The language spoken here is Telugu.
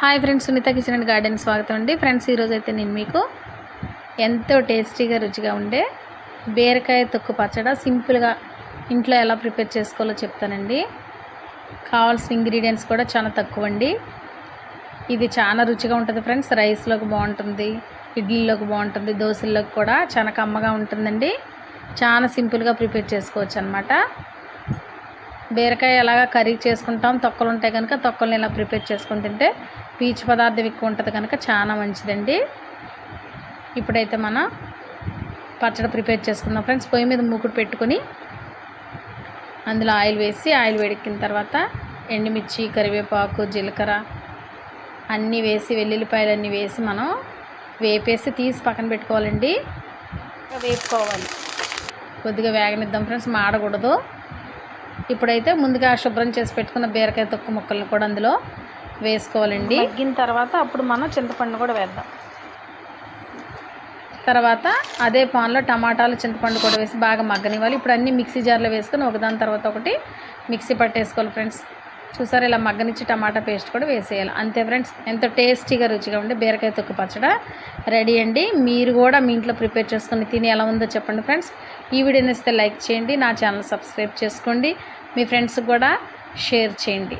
Hi friends Sunitha kitchen and garden స్వాగతం అండి. ఫ్రెండ్స్ ఈరోజు అయితే నేను మీకు ఎంతో టేస్టీగా రుచిగా ఉండే బీరకాయ తొక్కు పచ్చడ సింపుల్గా ఇంట్లో ఎలా ప్రిపేర్ చేసుకోవాలో చెప్తానండి. కావాల్సిన ఇంగ్రీడియంట్స్ కూడా చాలా తక్కువ అండి ఇది చాలా రుచిగా ఉంటుంది ఫ్రెండ్స్. రైస్లోకి బాగుంటుంది ఇడ్లీలోకి బాగుంటుంది దోశల్లోకి కూడా చాలా కమ్మగా ఉంటుందండి. చాలా సింపుల్గా ప్రిపేర్ చేసుకోవచ్చు అనమాట బీరకాయ ఎలాగ కర్రీ చేసుకుంటాం తొక్కలు ఉంటాయి కనుక తొక్కల్ని ఇలా ప్రిపేర్ చేసుకుని తింటే పీచు పదార్థం ఎక్కువ ఉంటుంది కనుక చాలా మంచిదండి. ఇప్పుడైతే మనం పచ్చడి ప్రిపేర్ చేసుకుందాం ఫ్రెండ్స్. పొయ్యి మీద మూకుడు పెట్టుకొని అందులో ఆయిల్ వేసి ఆయిల్ వేడెక్కిన తర్వాత ఎండుమిర్చి కరివేపాకు జీలకర్ర అన్నీ వేసి వెల్లుల్లిపాయలు అన్నీ వేసి మనం వేపేసి తీసి పక్కన పెట్టుకోవాలండి. వేపుకోవాలి. కొద్దిగా వేగనిద్దాం ఫ్రెండ్స్. మాడకూడదు. ఇప్పుడైతే ముందుగా శుభ్రం చేసి పెట్టుకున్న బీరకాయ తొక్కు ముక్కలను కూడా అందులో వేసుకోవాలండి. మగ్గిన తర్వాత అప్పుడు మనం చింతపండు కూడా వేద్దాం. తర్వాత అదే పాన్లో టమాటాలు చింతపండు కూడా వేసి బాగా మగ్గనివ్వాలి. ఇప్పుడు అన్నీ మిక్సీ జార్లో వేసుకొని ఒకదాని తర్వాత ఒకటి మిక్సీ పట్టేసుకోవాలి ఫ్రెండ్స్. చూసారు ఇలా మగ్గనిచ్చి టమాటా పేస్ట్ కూడా వేసేయాలి. అంతే ఫ్రెండ్స్ ఎంతో టేస్టీగా రుచిగా ఉండే బీరకాయ తొక్కు పచ్చడ రెడీ అండి. మీరు కూడా మీ ఇంట్లో ప్రిపేర్ చేసుకొని తిని ఎలా ఉందో చెప్పండి ఫ్రెండ్స్. ఈ వీడియోని ఇస్తే లైక్ చేయండి నా ఛానల్ సబ్స్క్రైబ్ చేసుకోండి. మీ ఫ్రెండ్స్కి కూడా షేర్ చేయండి.